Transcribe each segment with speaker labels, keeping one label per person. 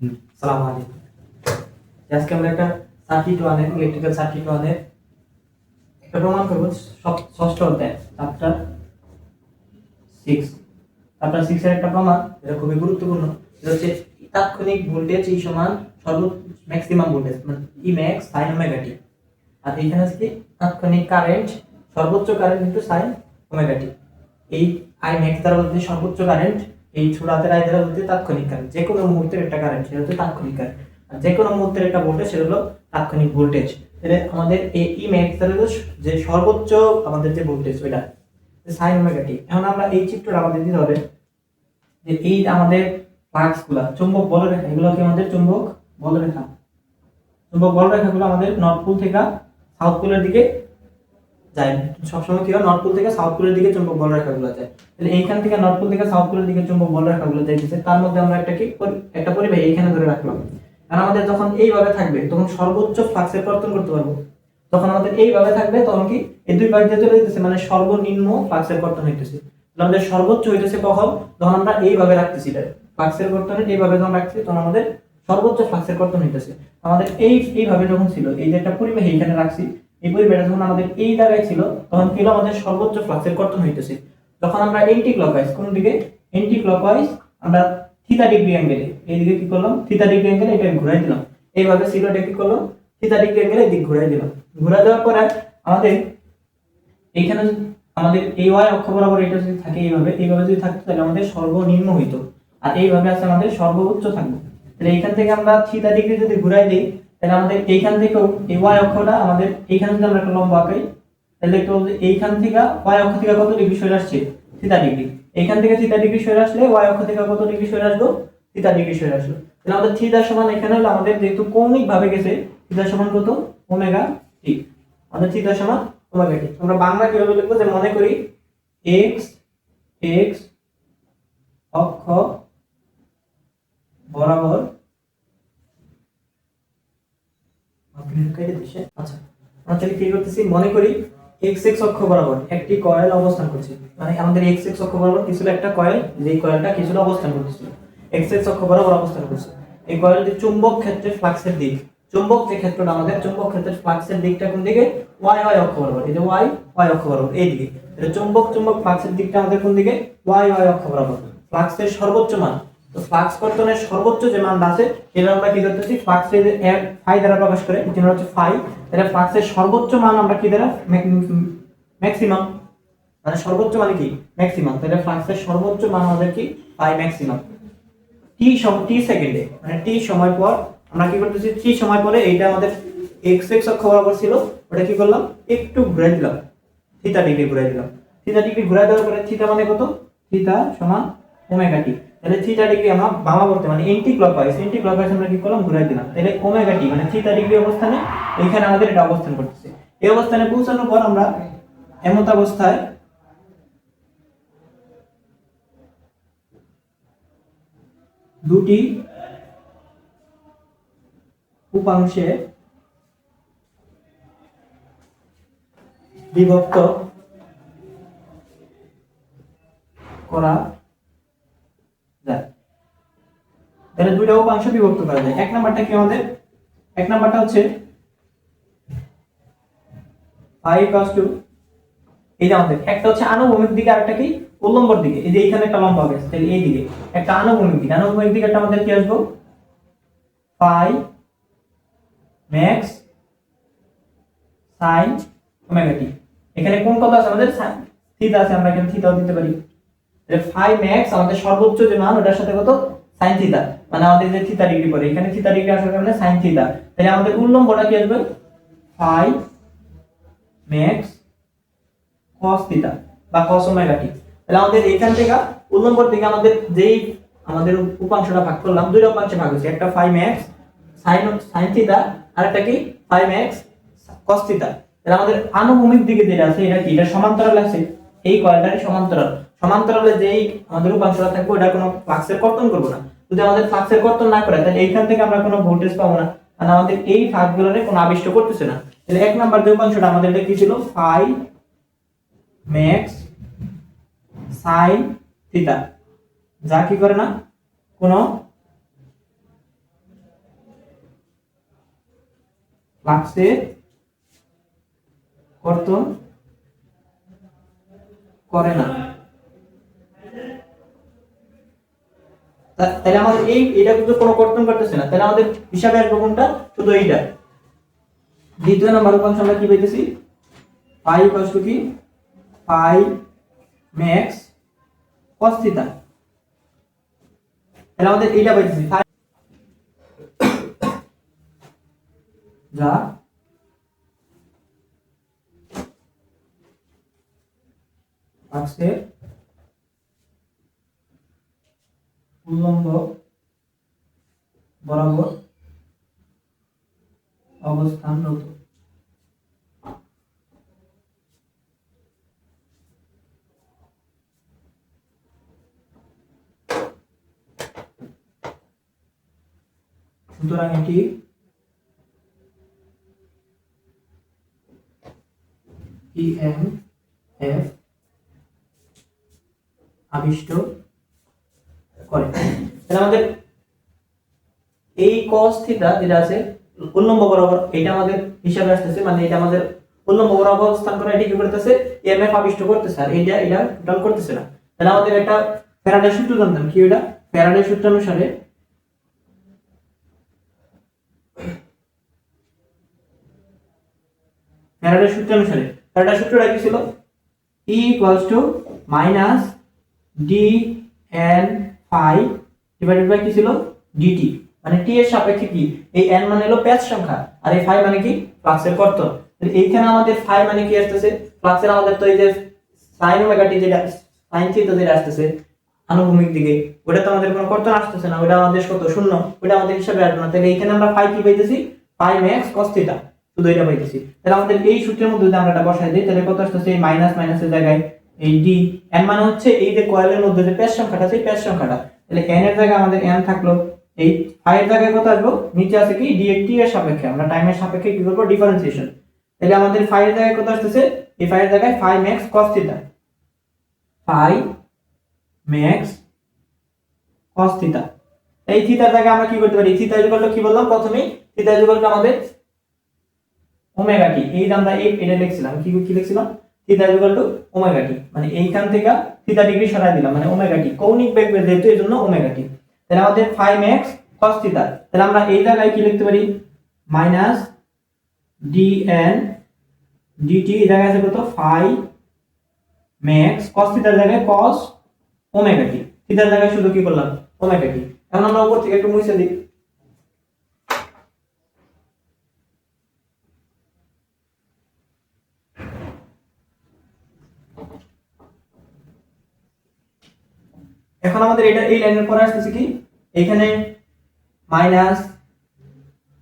Speaker 1: সালাম আলাইকুম আজকে আমরা একটা সার্কিট ওয়ানের ইলেকট্রিক্যাল সার্কিট ওয়ানের একটা প্রমাণ করব। ষষ্ঠ অধ্যায় চ্যাপ্টার সিক্স চ্যাপ্টার সিক্স এর একটা প্রমাণ, এটা খুবই গুরুত্বপূর্ণ। এটা হচ্ছে তাৎক্ষণিক ভোল্টেজ ই সমান সর্ব ম্যাক্সিমাম ভোল্টেজ মানে E max sine omega t আর এখানে আছে কি? তাৎক্ষণিক কারেন্ট সর্বোচ্চ কারেন্ট ইন্টু সাইন ওমেগা এই আই ম্যাক্স দ্বারা বলতে সর্বোচ্চ কারেন্ট এই আই দ্বারা বলতে তাৎক্ষণিক কারেন্ট যে কোনো মুহূর্তের একটা কারেন্ট সেটা হচ্ছে তাৎক্ষণিক কারেন্ট আর যে কোনো মুহূর্তের একটা ভোল্টেজ সেটা হলো তাৎক্ষণিক ভোল্টেজ তাহলে আমাদের এই ই ম্যাক্স যে সর্বোচ্চ আমাদের যে ভোল্টেজ ওইটা সাইন ওমেগা টি এখন আমরা এই চিত্রটা আমাদের দিতে হবে যে এই আমাদের ফ্লাক্সগুলা চুম্বক বলরেখা, এগুলো কি আমাদের চুম্বক বলরেখা? চুম্বক বলরেখাগুলো আমাদের নর্থ পোল থেকে সাউথ পোলের দিকে যায়। সবসময় কি হয়? নর্থ পোল থেকে সাউথ পোলের দিকে চুম্বক বলরেখাগুলো যায়। তাহলে এইখান থেকে নর্থ পোল থেকে সাউথ পোলের দিকে চুম্বক বলরেখাগুলো যাইতেছে, তার মধ্যে আমরা একটা কি একটা পরিবাহী এইখানে ধরে রাখলাম। কারণ আমাদের যখন এইভাবে থাকবে, তখন সর্বোচ্চ ফ্লাক্সের পরিবর্তন করতে পারব। যখন আমাদের এইভাবে থাকবে, তখন কি এই দুই পাশ দিয়ে চলে যেতেছে মানে সর্বনিম্ন ফ্লাক্সের কর্তন হইতেছে। আমাদের সর্বোচ্চ হইতেছে কখন? যখন আমরা এইভাবে রাখতেছি ফ্লাক্সের কর্তনে এইভাবে যখন রাখছি তখন আমাদের সর্বোচ্চ ফ্লাক্সের কর্তন হইতেছে। আমাদের এই, এইভাবে যখন ছিল, এই যে একটা পরিবাহী এখানে রাখছি, এই পরিবাহীটা যখন আমাদের এই জায়গায় ছিল, তখন কি আমাদের সর্বোচ্চ ফ্লাক্সের কর্তন হইতেছে। যখন আমরা এন্টি ক্লকওয়াইজ কোন দিকে? এন্টি ক্লকওয়াইজ আমরা থিতা ডিগ্রি অ্যাঙ্গেলে এইদিকে কি করলাম? থিতা ডিগ্রি অ্যাঙ্গেলে এটা ঘুরাই দিলাম। এইভাবে ছিল এটা কি করলাম? থিতা ডিগ্রি অ্যাঙ্গেলে এদিক ঘুরাই দিলাম। ঘুরাই দেওয়ার পরে আমাদের এইখানে আমাদের এই ওয়াই অক্ষ বরাবর এটা যদি থাকে এইভাবে এইভাবে যদি থাকতো, তাহলে আমাদের সর্বনিম্ন হইতো। আর এইভাবে আছে আমাদের সর্বোচ্চ থাকবে। তাহলে এইখান থেকে আমরা থিতা ডিগ্রি যদি ঘুরাই দিই, তাহলে আমাদের এইখান থেকেও এই ওয়াই অক্ষটা আমাদের এইখানে যদি আমরা একটা লম্বা আঁকাই তাহলে পাবো এইখান থেকে ওয়াই অক্ষ থেকে কত ডিগ্রি সরে আসছে? Theta degree. এইখান থেকে থিতা ডিগ্রি সরে আসলে ওয়াই অক্ষ থেকে কত ডিগ্রি সরে আসলো থিতা ডিগ্রি সরে আসলো। তাহলে আমাদের থিতা সমান এখানে হলো আমাদের যেহেতু কৌণিক ভাবে গেছে থিতা সমান কত? ওমেগা টি আমাদের থিতা সমান ওমেগা টি আমরা বাংলা কীভাবে লিখব? যে মনে করি এক্স এক্স অক্ষ বরাবর আচ্ছা আমরা তাহলে কি করতেছি? মনে করি এক্স এক্স অক্ষ বরাবর একটি কয়েল অবস্থান করছে। মানে আমাদের এক্স এক্স অক্ষ বরাবর কিছু একটা কয়েল যে কয়েলটা কিছু অবস্থান করতেছিল এক্স এক্স অক্ষ বরাবর অবস্থান করছে। এই কয়েলটি চুম্বক ক্ষেত্রে ফ্লাক্সের দিক। চুম্বক যে ক্ষেত্রটা আমাদের, চুম্বক ক্ষেত্রের ফ্লাক্সের দিকটা কোন দিকে? ওয়াই ওয়াই অক্ষ বরাবর। এই যে ওয়াই ওয়াই অক্ষ বরাবর, এই দিকে। এটা চুম্বক চুম্বক ফ্লাক্সের দিকটা আমাদের কোন দিকে? ওয়াই ওয়াই অক্ষ বরাবর। ফ্লাক্সের সর্বোচ্চ মান। তো ফ্লাক্স কর্তনের সর্বোচ্চ যে মানটা আছে, সেটা আমরা কি করতেছি? ফ্লাক্সের ফাই দ্বারা প্রকাশ করে, যেটা হচ্ছে ফাই তাহলে ফ্লাক্সের সর্বোচ্চ মান আমরা কি দ্বারা ম্যাক্সিমাম মানে সর্বোচ্চ মানে কি? ম্যাক্সিমাম তাহলে ফ্লাক্সের সর্বোচ্চ মান আমাদের কি? ফাই ম্যাক্সিমাম টি সময় টি সেকেন্ডে মানে টি সময় পর আমরা কি করতেছি? টি সময় পরে এইটা আমাদের এক্স এক্স অক্ষ বরাবর ছিল। ওটা কি করলাম? একটু ঘুরে দিলাম। থিতা ডিগ্রি ঘুরে দিলাম। থিতা ডিগ্রি ঘুরে দেওয়ার পরে থিতা মানে কত? থিতা সমান ওমেগা টি তাহলে থিটা ডিগ্রি আমরা বামা করতে মানে এন্টি ক্লকওয়াইজ এন্টি ক্লকওয়াইজ আমরা কি করলাম? ঘুরাই দিলাম। তাহলে ওমেগা টি মানে থিটা ডিগ্রি অবস্থানে এখানে আমাদের এটা অবস্থান করতেছে। এই অবস্থানে পৌঁছানোর পর আমরা এমত অবস্থায় দুটি উপাংশে বিভক্ত করা যায়। তাহলে দুইটা উপাংশ বিভক্ত করা যায়। এক নাম্বারটা কি আমাদের? এক নাম্বারটা হচ্ছে ফাইভ ইকুয়ালস টু এই যে আমাদের, একটা হচ্ছে আনুভূমিক দিকে আর একটা কি? উল্লম্বর দিকে। এই যে এইখানে একটা লম্বা হবে তাহলে এই দিকে। একটা আনুভূমিক দিকে। আনুভূমিক দিকে একটা আমাদের কি আসব? ফাই ম্যাক্স সাইন ওমেগা এখানে কোন কথা আছে আমাদের? থিটা আছে, আমরা এখানে থিটাও দিতে পারি। তাহলে ফাই ম্যাক্স আমাদের সর্বোচ্চ যে মান, ওটার সাথে কত? সাইন থিটা মানে আমাদের যে থিটা ডিগ্রি পড়ে এখানে থিটা ডিগ্রি আসার কারণে সাইন থিটা তাহলে আমাদের উল্লম্বটা কি আসবে? ফাই cos বা cos তাহলে আমাদের এখান থেকে উল্লম্বর থেকে আমাদের যেই, আমাদের উপাংশটা ভাগ করলাম উপাংশে ভাগ হয়েছে, একটা আর একটা কি? cos তাহলে আমাদের আনুভূমিক দিকে যেটা আছে, এটা কি? এটা সমান্তরাল আছে। এই কয়েলটারই সমান্তরাল? সমান্তরালে যেই আমাদের উপাংশটা থাকবে, ওটা কোনো ফ্লাক্সের কর্তন করব না। যদি আমাদের ফ্লাক্সের কর্তন না করে, তাহলে এইখান থেকে আমরা কোনো ভোল্টেজ পাবো না। কারণ আমাদের এই ফাঁকগুলোরে কোনো আবিষ্ট করতেছে না। তাহলে এক নাম্বার যে উপাংশটা আমাদের এটা কি ছিল? ফাই ম্যাক্স সাইন থিটা যা কি করে না? কোন ফ্লাক্সের কর্তন করে না। তাহলে আমাদের এই এটা কিন্তু কোনো কর্তন করতেছে না। তাহলে আমাদের হিসাবে আসবে কোনটা? শুধু এইটা। দ্বিতীয় নাম্বার উপাংশ আমরা কি পাইতেছি? পাই ইকুয়ালস টু কি পাই ম্যাক্স থিটা তাহলে আমাদের এইটা পাইতেছি যা আজকে উল্লম্ব বরাবর অবস্থানরত সুতরাং এটি ই এম এফ আবিষ্ট করে। আমাদের এই cos থিটা যেটা আছে উল্লম্ব বরাবর? এটা আমাদের হিসাবে আসতেছে মানে এটা আমাদের উল্লম্ব বরাবর অবস্থান করে, এটি কি করতেছে? এমএফ আবিষ্ট করতেছে, আর এটা এটা টোটাল করতেছে না। তাহলে আমাদের একটা ফ্যারাডে সূত্র জানতাম, কি এটা ফ্যারাডে সূত্র অনুসারে ফ্যারাডে সূত্র অনুসারে ফ্যারাডে সূত্রটা কি ছিল? E equals to minus d n phi divided by কি ছিল? Dt মানে t এর সাপেক্ষে কি? এই n মানে হলো প্যাচ সংখ্যা, আর এই phi মানে কি? ফ্লাক্সের কর্তন। এইখানে আমাদের phi মানে কি আসতেছে? ফ্লাক্সের আমাদের তো এই যে sin ওমেগা t যেটা, sin থিটা যেটা আসতেছে, আনুভূমিক দিকে, ওটা তো আমাদের কোনো কর্তন আসতেছে না, ওটা আমাদের কত? শূন্য। ওটা আমাদের হিসাবে আসবে না। তাহলে এইখানে আমরা phi কি পাইতেছি? phi ম্যাক্স cos থিটা শুধু এটা পাইতেছি। তাহলে আমাদের এই সূত্রের মধ্যে যদি আমরা এটা বসাই দিই, তাহলে কত আসতেছে? এই মাইনাস মাইনাসের জায়গায় এই ডি এন মানে হচ্ছে এই যে কয়েলের মধ্যে যে প্যাচ সংখ্যাটা, সেই প্যাচ সংখ্যাটা। তাহলে এন এর জায়গায় আমাদের এন থাকল এই ফাই এর জায়গায় কত আসব? নিচে আছে কি? ডি টি এর সাপেক্ষে। আমরা টাইমের সাপেক্ষে কি করব? ডিফারেন্সিয়েশন তাহলে আমাদের ফাই এর জায়গায় কত আসতেছে? এই ফাই এর জায়গায় phi max cos theta phi max cos theta এই থিটার জায়গায় আমরা কি করতে পারি? থিটা ইকুয়াল কি বললাম? প্রথমেই থিটা ইকুয়াল আমাদের ওমেগা টি এই আমরা এই এটা লিখছিলাম। কি কি লিখছিলাম? Theta equal to omega t মানে এইখান থেকে থিটা ডিগ্রি সরাই দিলাম। মানে ওমেগা টি কৌণিক বেগ যেহেতু, এজন্য ওমেগা টি তাহলে আমাদের ফাইভ 5x কস থিটা তাহলে আমরা এই জায়গায় কি লিখতে পারি? মাইনাস dn dt, এই জায়গায় আছে কত? 5 max cos থিটার জায়গায় কস ওমেগা টি থিটার জায়গায় শুধু কি করলাম? ওমেগা টি এখন আমরা উপর থেকে একটু মুছে দিই। এখন আমাদের এটা, এই লাইনের পরে আসতেছে কি? এখানে মাইনাস,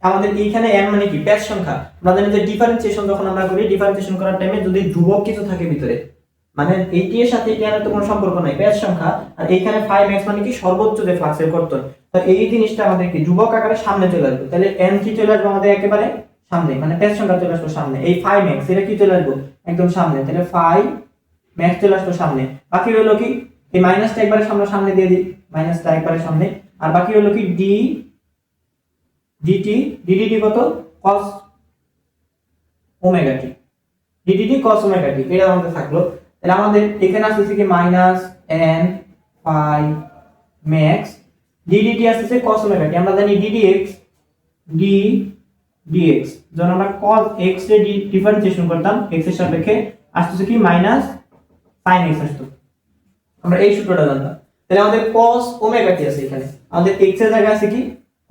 Speaker 1: আমাদের এইখানে n মানে কি? প্যাচ সংখ্যা। আমরা জানি যে ডিফারেন্সিয়েশন যখন আমরা করি ডিফারেন্সিয়েশন করার টাইমে যদি ধ্রুবক কিছু থাকে ভিতরে মানে এইটি এর সাথে এর তো কোনো সম্পর্ক নাই প্যাচ সংখ্যা, আর এইখানে 5x মানে কি? সর্বোচ্চ যে ফ্লাক্সের কর্তন তো এই জিনিসটা আমাদের কি? ধ্রুবক আকারে সামনে চলে আসবে। তাহলে n কি চলে আসবে আমাদের একেবারে সামনে? মানে প্যাচ সংখ্যা চলে আসবে সামনে। এই 5x এটা কি চলে আসবে? একদম সামনে। তাহলে 5 ম্যাক্স চলে আসবে সামনে। বাকি হলো কি? এই মাইনাসটা একবারে সামনে সামনে দিয়ে দিই মাইনাসটা একবারে সামনে। আর বাকি হলো কি? ডি ডিটি ডিডিটি কত? cos omega t ddt cos omega t এটা আমাদের থাকল। তাহলে আমাদের এখানে আসতেছে কি? Minus n phi max ddt আসতেছে cos ওমেগা টি আমরা জানি ddx ডি dx যখন আমরা cos x এর ডিফারেন্সিয়েশন করতাম, x এর সাপেক্ষে আসতেছে কি? মাইনাস sin x আসতো। আমরা এই সূত্রটা জানতাম। তাহলে আমাদের cos ওমেগা টি আছে এখানে। আমাদের x এর জায়গায় আছে কি?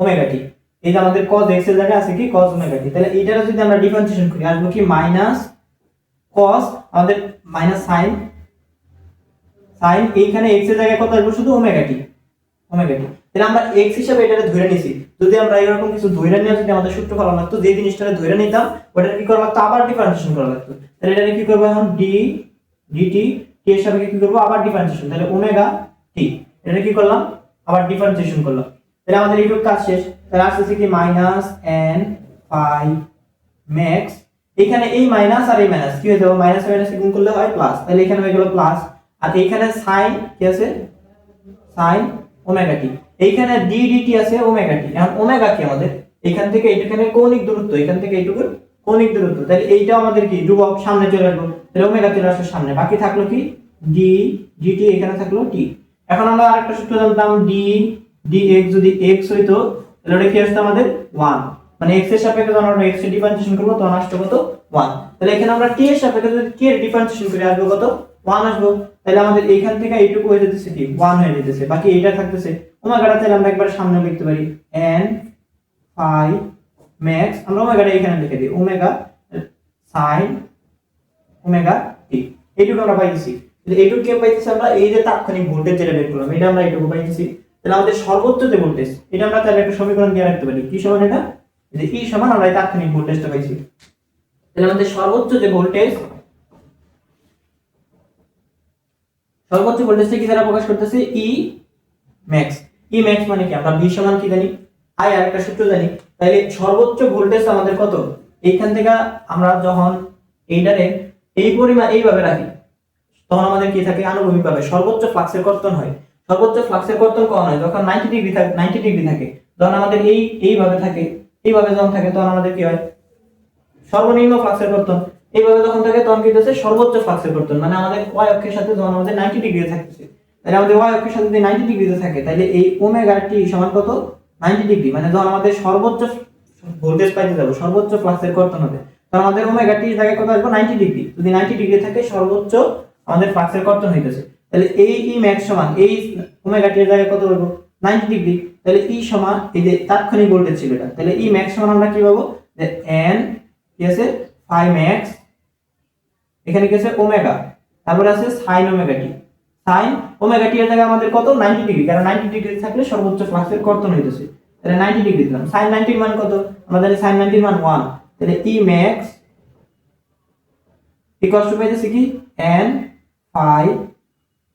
Speaker 1: ওমেগা টি এই যে আমাদের cos x এর জায়গায় আছে কি? cos ওমেগা টি তাহলে এইটার যদি আমরা ডিফারেন্সিয়েশন করি, আসবে কি? মাইনাস cos, আমাদের মাইনাস sin sin, এইখানে x এর জায়গায় কত আসবে? শুধু ওমেগা টি ওমেগা টি তাহলে আমরা x হিসাবে এটাকে ধরে নিছি। যদি আমরা এরকম কিছু ধরে নিয়ে যদি আমাদের সূত্র ফেলা লাগতো, যে জিনিসটা ধরে নিতাম ওটা কি করা লাগতো? আবার ডিফারেন্সিয়েশন করা লাগতো। তাহলে এটা কি করব এখন? d dt টি এর সাপেক্ষে কি করব? আবার ডিফারেন্সিয়েশন তাহলে ওমেগা টি এটা কি করলাম? আবার ডিফারেন্সিয়েশন করলাম। তাহলে আমাদের এইটুকু কাজ শেষ। তাহলে আসতেছে কি? মাইনাস এন পাই ম্যাক্স এখানে এই মাইনাস আর এই মাইনাস কি হয়ে যাবে? মাইনাস মাইনাস গুণ করলে হয় প্লাস তাহলে এখানে হয়ে গেল প্লাস আর এখানে সাইন কি আছে? সাইন ওমেগা টি এইখানে ডি ডিটি আছে ওমেগা টি এখন ওমেগা কি আমাদের? এখান থেকে এইটুখানে কৌণিক দূরত্ব। এখান থেকে এইটুকু কৌণিক দূরত্ব? তাহলে এইটাও আমাদের কি ধ্রুবক সামনে চলে আসব তাহলে ওমেগা চলে আসবে সামনে। বাকি থাকল কি? ডি ডিটি এখানে থাকল টি এখন আমরা আরেকটা সূত্র জানতাম ডি ডি এক্স যদি এক্স হইতো তাহলে ওটা কি আসতো আমাদের? ওয়ান মানে এক্সের সাপেক্ষে যখন আমরা এক্সের ডিফারেন্সিয়েশন করব, তখন আসতো কত? ওয়ান তাহলে এখানে আমরা টি এর সাপেক্ষে যদি টি এর ডিফারেন্সিয়েশন করে আসব কত? ওয়ান আসব। তাহলে আমাদের এইখান থেকে এইটুকু হয়ে যেতেছে কি? ওয়ান হয়ে যেতেছে। বাকি এইটা থাকতেছে। ওমেগাটা তাহলে আমরা একবার সামনে লিখতে পারি। এন ফাই ম্যাক্স আমরা ওমেগাটা এখানে লিখে দিই ওমেগা সাইন ওমেগা টি এইটুকু আমরা পাইতেছি। এইটুকু কে পাইতেছি আমরা? এই যে তাৎক্ষণিক ভোল্টেজ যেটা বের করলাম, এটা আমরা এইটুকু পাইতেছি। তাহলে আমাদের সর্বোচ্চ যে ভোল্টেজ, এটা আমরা তাহলে একটা সমীকরণ দিয়ে রাখতে পারি। কি সমান এটা? যে ই সমান, আমরা এই তাৎক্ষণিক ভোল্টেজটা পাইছি। তাহলে আমাদের সর্বোচ্চ যে ভোল্টেজ, সর্বোচ্চ ভোল্টেজটা কি দ্বারা প্রকাশ করতেছে? ই ম্যাক্স ই ম্যাক্স মানে কি? আমরা ভি সমান কি জানি? আই আর একটা সূত্র জানি। তাহলে সর্বোচ্চ ভোল্টেজ আমাদের কত? এইখান থেকে আমরা যখন এইটারে এই পরিমাণ এইভাবে রাখি, তখন আমাদের কি থাকে? আনুভূমিক ভাবে। সর্বোচ্চ ফ্লাক্সের কর্তন হয়। সর্বোচ্চ ফ্লাক্সের কর্তন কখন হয়? যখন নাইনটি ডিগ্রি থাকে নাইনটি ডিগ্রি থাকে। যখন আমাদের এই এইভাবে থাকে, এইভাবে যখন থাকে, তখন আমাদের কি হয়? সর্বনিম্ন ফ্লাক্সের কর্তন। এইভাবে যখন থাকে, তখন কি হচ্ছে সর্বোচ্চ ফ্লাক্সের কর্তন। মানে আমাদের ওয়াই অক্ষের সাথে যখন আমাদের নাইনটি ডিগ্রিতে থাকতেছে তাহলে আমাদের ওয়াই অক্ষের সাথে যদি নাইনটি ডিগ্রিতে থাকে তাহলে এই ওমেগা টি সমান কত? নাইনটি ডিগ্রি মানে যখন আমাদের সর্বোচ্চ ভোল্টেজ পাইতে যাব, সর্বোচ্চ ফ্লাক্সের কর্তন হবে। তখন আমাদের ওমেগা টি জায়গায় কত আসবে? Ninety degree. যদি নাইনটি ডিগ্রি থাকে, সর্বোচ্চ আমাদের ফ্লাক্সের কর্তন হইতেছে। তাহলে এই ই ম্যাক্স সমান, এই ওমেগা টি জায়গায় কত পাবো? Ninety degree. তাহলে ই সমান, এই যে তাৎক্ষণিক ভোল্টেজ ছিল এটা। তাহলে ই ম্যাক্স সমান আমরা কি পাবো? যে এন কি আছে? ফাই ম্যাক্স এখানে কি আছে? ওমেগা তারপরে আছে sine omega t sine omega t এর জায়গায় আমাদের কত? 90 ডিগ্রি। কারণ 90 ডিগ্রি থাকলে সর্বোচ্চ ফ্লাক্সের কর্তন হইতেছে। তাহলে 90 ডিগ্রি দিলাম। সাইন 90 এর মান কত? আমাদের সাইন 90 এর মান 1 তাহলে ই ম্যাক্স ইকুয়ালস টু পাইতেছে কি? n ফাই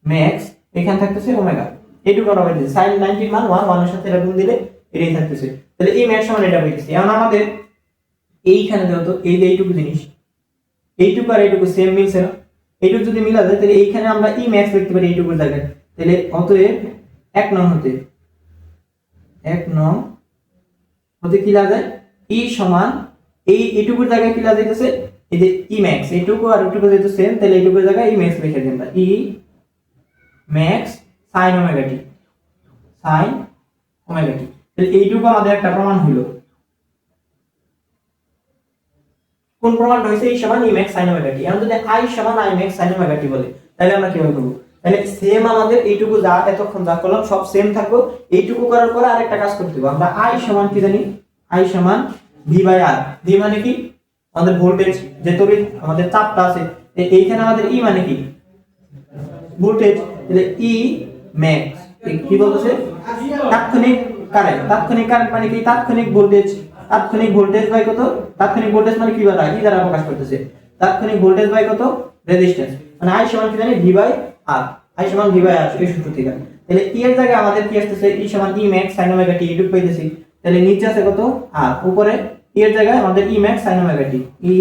Speaker 1: ম্যাক্স এখানে থাকতেছে ওমেগা। এইটুকু আমরা পাইতেছি। সাইন 90 এর মান 1 1 এর সাথে এটা গুণ দিলে এটাই থাকতেছে। তাহলে ই ম্যাক্স সমান এটা পাইতেছি। এখন আমাদের এইখানে যেহেতু এই যে এইটুকু জিনিস, এইটুকু আর এইটুকু সেম মিলছে না। এইটুকু যদি মিলা যায়, তাহলে এইখানে আমরা ই ম্যাক্স লিখতে পারি এইটুকুর জায়গায় তাহলে অতএব এক নং হতে, এক নং হতে কি যায়? ই সমান এই এইটুকুর জায়গায় কি যাইতেছে? এই যে ই ম্যাক্স এইটুকু আর এইটুকু যেহেতু সেম তাহলে এইটুকুর জায়গায় ই ম্যাক্স লিখে আমরা। E max sine omega t sine omega t তাহলে এইটুকু আমাদের একটা প্রমাণ হলো কোন প্রমাণটা হয়েছে? এই সমান E max sine omega t এখন যদি আই সমান I max sine omega t বলে, তাহলে আমরা কীভাবে করব? তাহলে সেম আমাদের এইটুকু যা এতক্ষণ যা করলাম, সব সেম থাকব। এইটুকু করার পরে আরেকটা কাজ করতে হবে। আমরা আই সমান কি জানি? আই সমান ভি বাই আর ভি মানে কি? আমাদের ভোল্টেজ যে তড়িৎ আমাদের চাপটা আছে এইখানে আমাদের ই মানে কি? ভোল্টেজ তাহলে ই ম্যাক্স কি বলতেছে? তাৎক্ষণিক কারেন্ট তাৎক্ষণিক কারেন্ট মানে কি? তাৎক্ষণিক ভোল্টেজ তাৎক্ষণিক ভোল্টেজ বাই কত? তাৎক্ষণিক ভোল্টেজ মানে কি দ্বারা কি দ্বারা প্রকাশ করতেছে? তাৎক্ষণিক ভোল্টেজ বাই কত? রেজিস্ট্যান্স মানে আই সমান কি জানি? ভি বাই আর আই সমান ভি বাই আর এই সূত্র থেকে। তাহলে ই এর জায়গায় আমাদের কি আসতেছে? ই সমান E max sine omega t এটুকু পাইতেছি। তাহলে নিচে আছে কত? আর উপরে ই এর জায়গায় আমাদের E max sine omega t E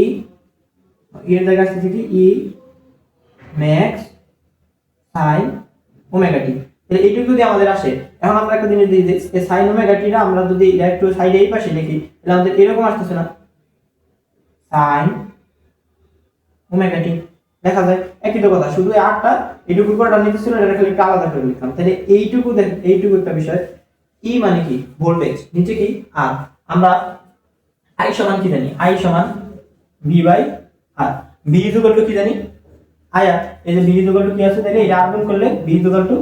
Speaker 1: E এর জায়গায় আসতেছে কি? E max sine omega t তাহলে এইটুকু যদি আমাদের আসে, এখন আমরা একটা জিনিস দিই যে সাইন ওমেগা টিটা আমরা যদি একটু সাইডে এই পাশে লিখি তাহলে আমাদের এরকম আসতেছে না। সাইন ওমেগা টি দেখা যায়, একই তো কথা, শুধু আটটা, এইটুকুর পর নিতে ছিল এটা খালি আলাদা করে লিখলাম। তাহলে এইটুকু দেখ, এইটুকু একটা বিষয় ই মানে কি? ভোল্টেজ নিচে কি? আর আমরা আই সমান কি জানি? আই সমান ভি বাই আর ভি টু কি জানি? আয়া এই যে ইকুয়াল টু কি আছে? তাহলে এটা আগুন করলে B equal to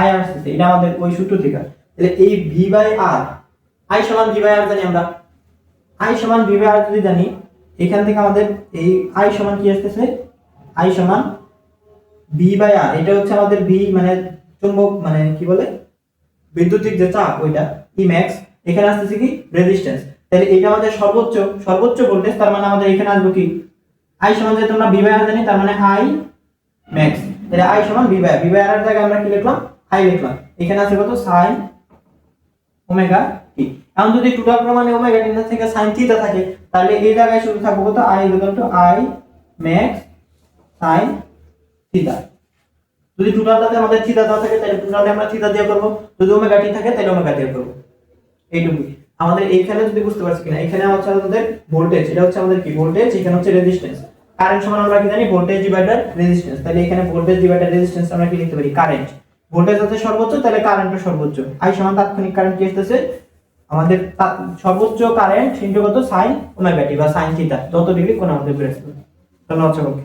Speaker 1: I R আসতেছে, এটা আমাদের ওই সূত্র থেকে। তাহলে এই ভি বাই আর আই সমান ভি বাই আর জানি আমরা। আই সমান ভি বাই আর যদি জানি, এখান থেকে আমাদের এই আই সমান কি আসতেছে? আই সমান বি বাই আর এটা হচ্ছে আমাদের বি মানে চুম্বক মানে কি বলে? বিদ্যুতিক যে চাপ, ওইটা ই ম্যাক্স এখানে আসতেছে কি? রেজিস্ট্যান্স তাহলে এটা আমাদের সর্বোচ্চ সর্বোচ্চ ভোল্টেজ তার মানে আমাদের এখানে আসবে কি? আই সমান যেহেতু আমরা বি বাই আর জানি, তার মানে আই ম্যাক্স তাহলে আই সমান B by B by R জায়গায় আমরা কি লিখলাম? আই লিখলাম এখানে আছে কত? Sine omega t. এখন যদি টোটাল প্রমাণে ওমেগা টি না থেকে, সাইন থিটা থাকে, তাহলে এই জায়গায় শুধু থাকবে কত? I equal to I max sine theta যদি টোটালটাতে আমাদের থিটা দেওয়া থাকে, তাহলে টোটালে আমরা থিটা দিয়ে করব। যদি ওমেগা টি থাকে, তাহলে ওমেগা দিয়ে করব। এইটুকুই। আমাদের এইখানে যদি বুঝতে পারছি কিনা এখানে হচ্ছে আমাদের ভোল্টেজ এটা হচ্ছে আমাদের কি? ভোল্টেজ এখানে হচ্ছে রেজিস্ট্যান্স কারেন্ট সমান আমরা কি জানি? ভোল্টেজ ডিভাইডার রেজিস্ট্যান্স তাহলে এখানে ভোল্টেজ ডিভাইডার রেজিস্ট্যান্স আমরা কি লিখতে পারি? কারেন্ট ভোল্টেজ আছে সর্বোচ্চ, তাহলে কারেন্টও সর্বোচ্চ। আই সমান তাৎক্ষণিক কারেন্ট কি আসতেছে? আমাদের সর্বোচ্চ কারেন্ট ইনটু কত? সাইন ওমেগা টি বা সাইন থিটা যত ডিগ্রি কোণ আমাদের আসবে। ধন্যবাদ সকলকে।